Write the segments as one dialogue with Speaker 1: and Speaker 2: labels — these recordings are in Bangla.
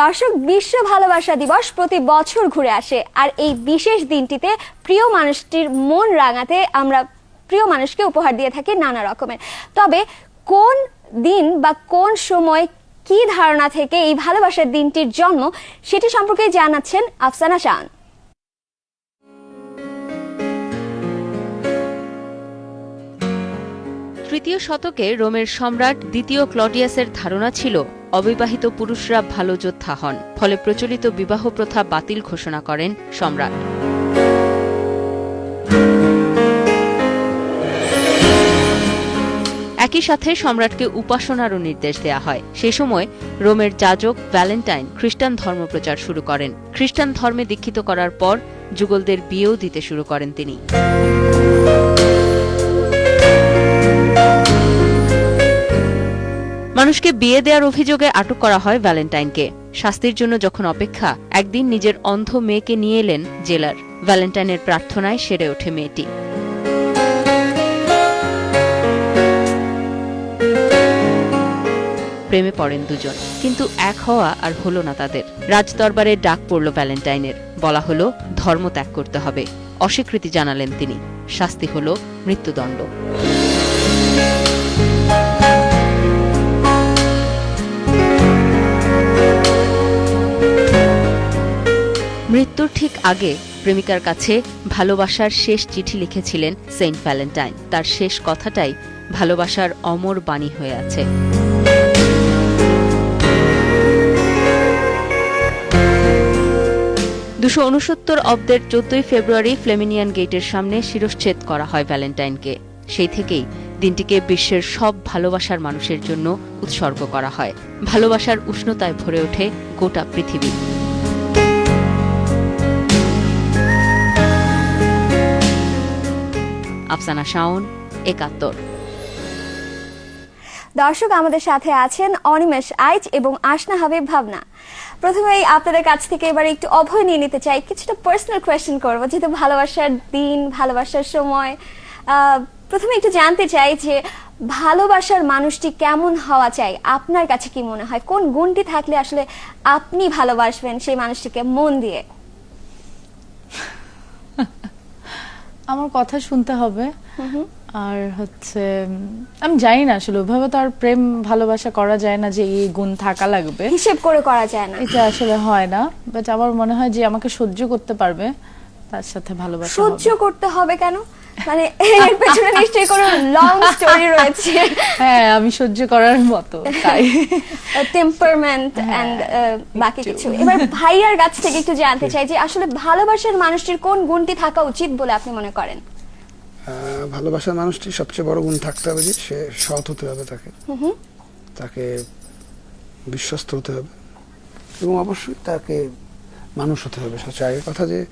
Speaker 1: দর্শক বিশ্ব ভালোবাসা দিবস প্রতি বছর ঘুরে আসে। আর এই বিশেষ দিনটিতে প্রিয় মানুষটির মন রাঙাতে আমরা প্রিয় মানুষকে উপহার দিয়ে থাকি নানা রকমের। তবে কোন দিন বা কোন সময় কি ধারণা থেকে এই ভালোবাসার দিনটির জন্ম, সেটি সম্পর্কে জানাচ্ছেন আফসানা শান
Speaker 2: তৃতীয় শতকে রোমের সম্রাট দ্বিতীয় ক্লডিয়াসের ধারণা ছিল, অবিবাহিত পুরুষরা ভালো যোদ্ধা হন, ফলে প্রচলিত বিবাহ প্রথা বাতিল ঘোষণা করেন সম্রাট। একই সাথে সম্রাটকে উপাসনারও নির্দেশ দেয়া হয়। সেই সময় রোমের যাজক ভ্যালেন্টাইন খ্রিস্টান ধর্ম প্রচার শুরু করেন। খ্রিস্টান ধর্মে দীক্ষিত করার পর যুগলদের বিয়েও দিতে শুরু করেন তিনি। মানুষকে বিয়ে দেওয়ার অভিযোগে আটক করা হয় ভ্যালেন্টাইনকে। শাস্তির জন্য যখন অপেক্ষা, একদিন নিজের অন্ধ মেয়েকে নিয়ে এলেন জেলার। ভ্যালেন্টাইনের প্রার্থনায় সেরে ওঠে মেয়েটি। প্রেমে পড়েন দুজন, কিন্তু এক হওয়া আর হলো না তাদের। রাজদরবারে ডাক পড়ল ভ্যালেন্টাইনের। বলা হলো, ধর্ম ত্যাগ করতে হবে। অস্বীকৃতি জানালেন তিনি। শাস্তি হল মৃত্যুদণ্ড। মৃত্যুর ঠিক আগে প্রেমিকার কাছে ভালোবাসার শেষ চিঠি লিখেছিলেন সেন্ট ভ্যালেন্টাইন। তার শেষ কথাটাই, ভালোবাসার অমর বাণী হয়ে আছে। দুশো উনসত্তর অব্দের চোদ্দই ফেব্রুয়ারি ফ্লেমিনিয়ান গেটের সামনে শিরশ্ছেদ করা হয় ভ্যালেন্টাইনকে। সেই থেকেই দিনটিকে বিশ্বের সব ভালোবাসার মানুষের জন্য উৎসর্গ করা হয়। ভালোবাসার উষ্ণতায় ভরে ওঠে গোটা পৃথিবী। আফসানা শাওন, একাত্তর।
Speaker 1: দর্শক, আমাদের সাথে আছেন অনিমেষ আইচ এবং আশনা হাবিব ভাবনা। প্রথমেই আপনাদের কাছ থেকে এবার একটু অভয় নিয়ে নিতে চাই। কিছুটা পার্সোনাল কোয়েশ্চেন করব, যেহেতু ভালোবাসার দিন, ভালোবাসার সময় প্রথমে একটু জানতে চাই যে ভালোবাসার মানুষটি কেমন হওয়া চাই? আপনার কাছে কি মনে হয়? কোন গুণটি থাকলে আসলে আপনি ভালোবাসবেন সেই মানুষটিকে মন দিয়ে?
Speaker 3: আমার কথা শুনতে হবে। আর হচ্ছে আমি জানি না আসলে ওইভাবে তো আর প্রেম ভালোবাসা করা যায় না যে এই গুণ থাকা লাগবে।
Speaker 1: হিসেব করে করা যায় না।
Speaker 3: এটা আসলে হয় না। বাট আমার মনে হয় যে আমাকে সহ্য করতে পারবে তার সাথে ভালোবাসা
Speaker 1: সহ্য করতে হবে কেন? মানে এর পেছনে নিশ্চয়ই কোনো লং স্টোরি রয়েছে।
Speaker 3: হ্যাঁ আমি সহ্য করার মতো তাই।
Speaker 1: টেম্পারমেন্ট এন্ড বাকি কিছু। এবার ভাইয়ার কাছ থেকে একটু জানতে চাই যে আসলে ভালোবাসার মানুষটির কোন গুণটি থাকা উচিত বলে আপনি মনে করেন?
Speaker 4: আহ, ভালোবাসার মানুষটির সবচেয়ে বড় গুণ থাকতে হবে যে সে সৎ হতে হবে তাকে। তাকে বিশ্বস্ত হতে হবে এবং অবশ্যই তাকে মানুষ হতে হবে। সবচেয়ে আগের কথা যে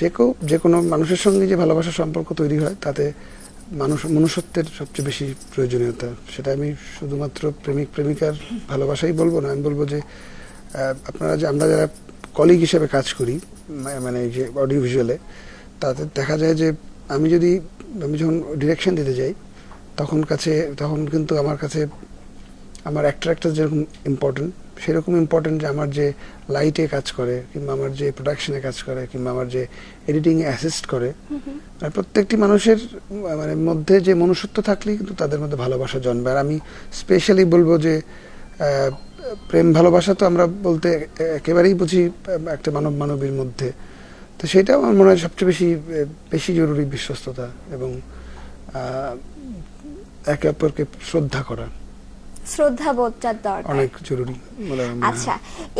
Speaker 4: যে কেউ, যে কোনো মানুষের সঙ্গে যে ভালোবাসার সম্পর্ক তৈরি হয়, তাতে মানুষ, মনুষ্যত্বের সবচেয়ে বেশি প্রয়োজনীয়তা। সেটা আমি শুধুমাত্র প্রেমিক, প্রেমিকার ভালোবাসাই বলব না, আমি বলব যে আপনারা যে, আমরা যারা কলিগ হিসেবে কাজ করি মানে যে অডিও ভিজুয়ালে তাতে দেখা যায় যে, আমি যদি, আমি যখন ডিরেকশন দিতে যাই, তখন কাছে, তখন কিন্তু আমার কাছে, আমার অ্যাক্টর অ্যাক্টর যেরকম ইম্পর্টেন্ট সেরকম ইম্পর্টেন্ট যে আমার যে লাইটে কাজ করে কিংবা আমার যে প্রোডাকশনে কাজ করে কিংবা আমার যে এডিটিংয়ে অ্যাসিস্ট করে আর প্রত্যেকটি মানুষের মানে মধ্যে যে মনুষ্যত্ব থাকলেই কিন্তু তাদের মধ্যে ভালোবাসা জন্মে। আর আমি স্পেশালি বলব যে প্রেম ভালোবাসা তো আমরা বলতে একেবারেই বুঝি একটা মানব মানবীর মধ্যে। তো সেটা আমার মনে হয় সবচেয়ে বেশি বেশি জরুরি বিশ্বস্ততা এবং একে অপরকে শ্রদ্ধা করা।
Speaker 1: শ্রদ্ধা বোধটার দরকার।
Speaker 4: অনেক জরুরি। মনে।
Speaker 1: আচ্ছা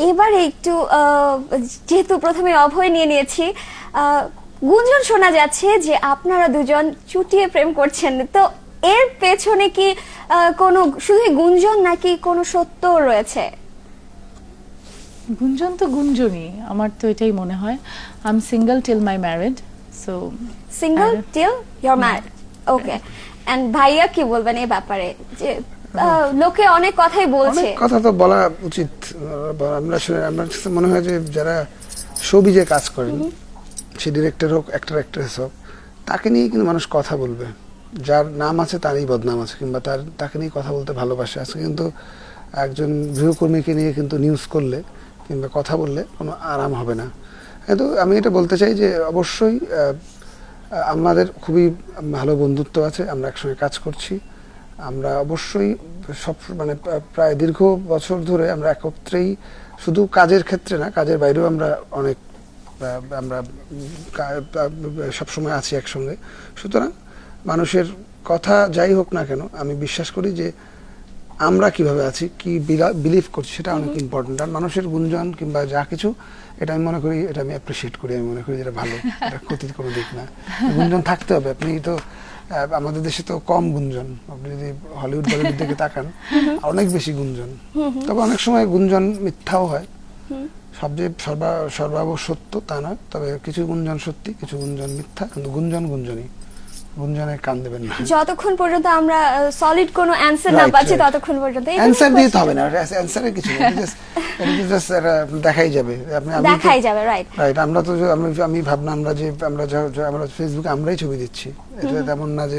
Speaker 1: এবার একটু যেহেতু প্রথমে অভয় নিয়ে নিয়েছি গুঞ্জন শোনা যাচ্ছে যে আপনারা দুজন চুটিয়ে প্রেম করছেন। তো এর পেছনে কি কোনো শুধু গুঞ্জন নাকি কোনো সত্য রয়েছে?
Speaker 3: গুঞ্জন তো গুঞ্জনই আমার তো এটাই মনে হয়। I am single till my married so
Speaker 1: single till your married okay and ভাইয়া কি বলবেন এই ব্যাপারে? যে লোকে অনেক কথাই বলছে।
Speaker 4: অনেক কথা তো বলা উচিত আমরা আসলে আমার কাছে মনে হয় যে যারা ছবিজে কাজ করেন সে ডিরেক্টর হোক অ্যাক্টর অ্যাক্ট্রেস হোক তাকে নিয়ে কিন্তু মানুষ কথা বলবে। যার নাম আছে তারই বদনাম আছে কিংবা তার তাকে নিয়ে কথা বলতে ভালোবাসে আছে। কিন্তু একজন গৃহকর্মীকে নিয়ে কিন্তু নিউজ করলে কিংবা কথা বললে কোনো আরাম হবে না। কিন্তু আমি এটা বলতে চাই যে অবশ্যই আমাদের খুবই ভালো বন্ধুত্ব আছে আমরা একসঙ্গে কাজ করছি। আমরা অবশ্যই সব মানে প্রায় দীর্ঘ বছর ধরে আমরা একত্রেই শুধু কাজের ক্ষেত্রে না কাজের বাইরেও আমরা অনেক আমরা সবসময় আছি একসঙ্গে। সুতরাং মানুষের কথা যাই হোক না কেন আমি বিশ্বাস করি যে আমরা কীভাবে আছি কি বিলিভ করছি সেটা অনেক ইম্পর্টেন্ট আর মানুষের গুঞ্জন কিংবা যা কিছু এটা আমি মনে করি এটা আমি অ্যাপ্রিসিয়েট করি আমি মনে করি যেটা ভালো এটা ক্ষতির কোনো দিক না। গুঞ্জন থাকতে হবে আপনি তো আমাদের দেশে তো কম গুঞ্জন। আপনি যদি হলিউড বলিউড দিকে তাকান অনেক বেশি গুঞ্জন। তবে অনেক সময় গুঞ্জন মিথ্যাও হয়। সব যে সর্বা সর্বাব সত্য তা নয় তবে কিছু গুঞ্জন সত্যি কিছু গুঞ্জন মিথ্যা কিন্তু গুঞ্জন গুঞ্জনই। গুঞ্জনে কান দেবেন না।
Speaker 1: যতক্ষণ পর্যন্ত আমরা সলিড কোনো অ্যান্সার না পাচ্ছি. ততক্ষণ পর্যন্ত
Speaker 4: অ্যান্সার দিতে হবে না। অ্যান্সারের কিছু নেই। একটা দেখাই যাবে। আপনি
Speaker 1: দেখাই যাবে রাইট
Speaker 4: রাইট আমরা তো আমি আমি ভাবনা আমরা যে আমরা আমরা ফেসবুকে আমরাই ছবি দিচ্ছি। এটা তেমন না যে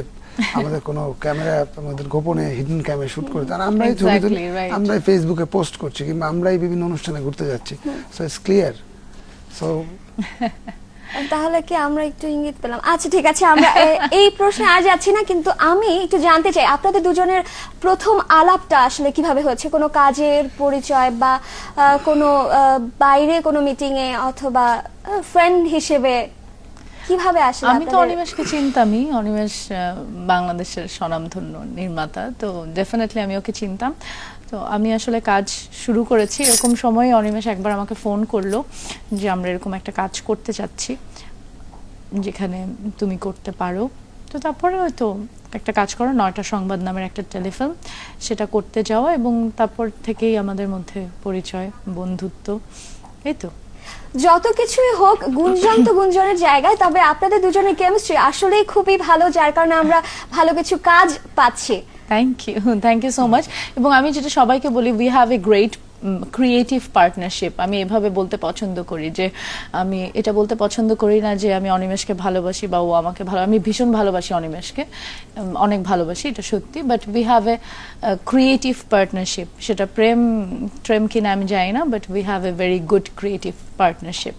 Speaker 4: আমাদের কোনো ক্যামেরা আমাদের গোপনে হিডেন ক্যামেরা শুট করে তার আমরাই ছবি তুলি. আমরাই ফেসবুকে পোস্ট করছি কিংবা আমরাই বিভিন্ন অনুষ্ঠানে ঘুরতে যাচ্ছি। সো ইটস ক্লিয়ার সো
Speaker 1: তাহলে কি আমরা একটু ইঙ্গিত পেলাম? আচ্ছা ঠিক আছে আমরা এই প্রশ্নে আর যাচ্ছি না কিন্তু আমি একটু জানতে চাই আপনাদের দুজনের প্রথম আলাপটা আসলে কীভাবে হচ্ছে কোনো কাজের পরিচয় বা কোনো বাইরে কোনো মিটিং এ অথবা ফ্রেন্ড হিসেবে কীভাবে আসলে
Speaker 3: আমি তো অনিমেষকে চিনতামই অনিমেষ আহ, বাংলাদেশের স্বনামধন্য নির্মাতা তো ডেফিনেটলি আমি ওকে চিনতাম। তো আমি আসলে কাজ শুরু করেছি। এরকম সময় অনিমেষ একবার আমাকে ফোন করল যে, আমরা এরকম একটা কাজ করতে চাচ্ছি, যেখানে তুমি করতে পারো। তো তারপরে হয়তো একটা কাজ করো, নয়টা সংবাদ নামের একটা টেলিফিল্ম, সেটা করতে যাওয়া এবং তারপর থেকেই আমাদের মধ্যে পরিচয়, বন্ধুত্ব, এই তো।
Speaker 1: যত কিছুই হোক, গুঞ্জন তো গুঞ্জনের জায়গায়, তবে আপনাদের দুজনের কেমিস্ট্রি আসলেই খুবই ভালো, যার কারণে আমরা ভালো কিছু কাজ পাচ্ছি।
Speaker 3: Thank you thank you so much এবং আমি যেটা সবাইকে বলি we have a great creative partnership আমি এভাবে বলতে পছন্দ করি যে, আমি এটা বলতে পছন্দ করি না যে, আমি অনিমেষকে ভালোবাসি বা ও আমাকে ভালো, আমি ভীষণ ভালোবাসি অনিমেষকে অনেক ভালোবাসি, এটা সত্যি but we have a creative partnership সেটা প্রেম প্রেম কিনা আমি জানি না but we have a very good creative partnership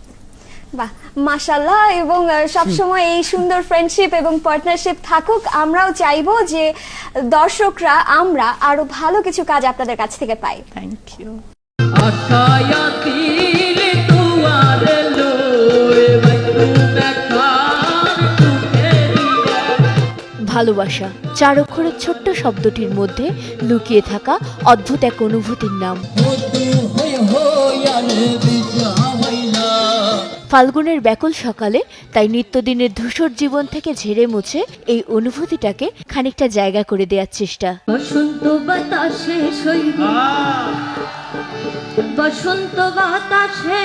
Speaker 1: বাহ মাশাল্লাহ এবং সবসময় এই সুন্দর ফ্রেন্ডশিপ এবং পার্টনারশিপ থাকুক আমরাও চাইব যে দর্শকরা আমরা আরও ভালো কিছু কাজ আপনাদের কাছ থেকে পাই।
Speaker 3: থ্যাংক ইউ
Speaker 5: ভালোবাসা চার অক্ষরের ছোট্ট শব্দটির মধ্যে লুকিয়ে থাকা অদ্ভুত এক অনুভূতির নাম। ফাল্গুনের ব্যাকুল সকালে তাই নিত্যদিনের ধূসর জীবন থেকে ঝেড়ে মুছে এই অনুভূতিটাকে খানিকটা জায়গা করে দেওয়ার চেষ্টা।
Speaker 6: বসন্ত বাতাসে বসন্ত বাতাসে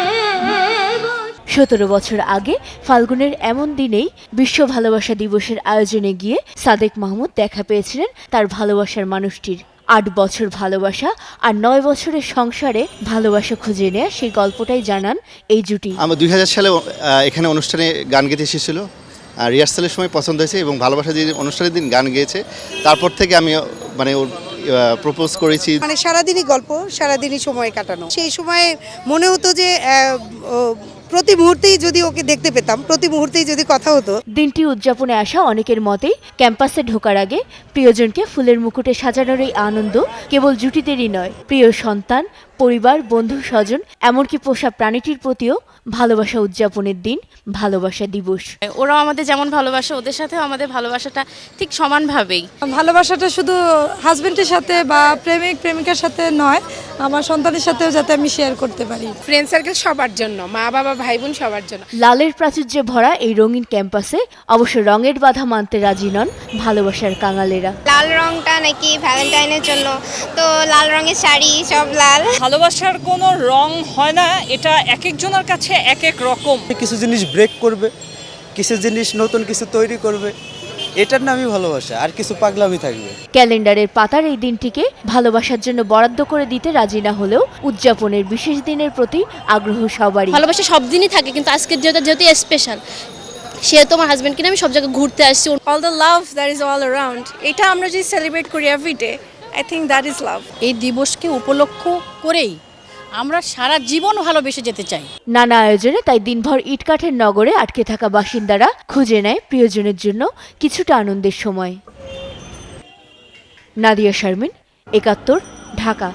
Speaker 5: সতেরো বছর আগে ফাল্গুনের এমন দিনেই বিশ্ব ভালোবাসা দিবসের আয়োজনে গিয়ে সাদেক মাহমুদ দেখা পেয়েছিলেন তার ভালোবাসার মানুষটির। আট বছর ভালোবাসা আর নয় বছরের সংসারে ভালোবাসা খুঁজে নেয়া সেই গল্পটাই জানান এই জুটি।
Speaker 7: আমার দুই হাজার সালে এখানে অনুষ্ঠানে গান গেতে এসেছিল। আর রিহার্সালের সময় পছন্দ হয়েছে এবং ভালোবাসা যে অনুষ্ঠানের দিন গান গেয়েছে। তারপর থেকে আমি মানে ওর প্রপোজ করেছি।
Speaker 8: মানে সারাদিনই গল্প সারাদিনই সময় কাটানো। সেই সময়ে মনে হতো যে প্রতি মুহূর্তেই যদি ওকে দেখতে পেতাম প্রতি মুহূর্তেই যদি কথা হতো।
Speaker 5: দিনটি উদযাপনে আসা অনেকের মতেই ক্যাম্পাসে ঢোকার আগে প্রিয়জনকে ফুলের মুকুটে সাজানোর এই আনন্দ কেবল জুটিদেরই নয় প্রিয় সন্তান পরিবার বন্ধু স্বজন এমনকি পোষা প্রাণীটির প্রতিও ভালোবাসা উদযাপনের দিন ভালোবাসা দিবস।
Speaker 9: ওরাও আমাদের যেমন ভালোবাসে ওদের সাথেও আমাদের ভালোবাসাটা ঠিক সমানভাবেই।
Speaker 10: ভালোবাসাটা শুধু হাজবেন্ডের সাথে বা প্রেমিক প্রেমিকার সাথে নয় আমার সন্তানের সাথেও যাতে আমি শেয়ার করতে পারি।
Speaker 11: ফ্রেন্ড সার্কেল সবার জন্য মা বাবা ভাই বোন সবার জন্য।
Speaker 5: লালের প্রাচুর্যে ভরা এই রঙিন ক্যাম্পাসে অবশ্য রঙের বাধা মানতে রাজি নন ভালোবাসার কাঙালেরা।
Speaker 6: লাল রংটা নাকি ভ্যালেন্টাইনের জন্য। তো লাল রঙের শাড়ি সব লাল।
Speaker 12: ভালোবাসার কোনো রং হয় না এটা এক একজনের কাছে এক এক রকম।
Speaker 13: কিছু জিনিস ব্রেক করবে কিছু জিনিস নতুন কিছু তৈরি করবে। এটার নামই ভালোবাসা আর কিছু পাগলামি থাকবে।
Speaker 5: ক্যালেন্ডারের পাতার এই দিনটিকে ভালোবাসার জন্য বরাদ্দ করে দিতে রাজি না হলেও উদযাপনের বিশেষ দিনের প্রতি আগ্রহ সবারই।
Speaker 9: ভালোবাসা সব দিনই থাকে কিন্তু আজকের যেটা যেহেতু স্পেশাল সেহেতু আমার হাজব্যান্ডকে নিয়ে আমি সব জায়গায় ঘুরতে আসছি।
Speaker 10: All the love that is all around এটা আমরা যদি সেলিব্রেট করি everyday I think that is love
Speaker 9: এই দিবসকে উপলক্ষ করেই আমরা সারা জীবন ভালোবেসে যেতে চাই।
Speaker 5: নানা আয়োজনে তাই দিনভর ইটকাঠের নগরে আটকে থাকা বাসিন্দারা খুঁজে নেয় প্রিয়জনের জন্য কিছুটা আনন্দের সময়। নাদিয়া শারমিন, একাত্তর, ঢাকা।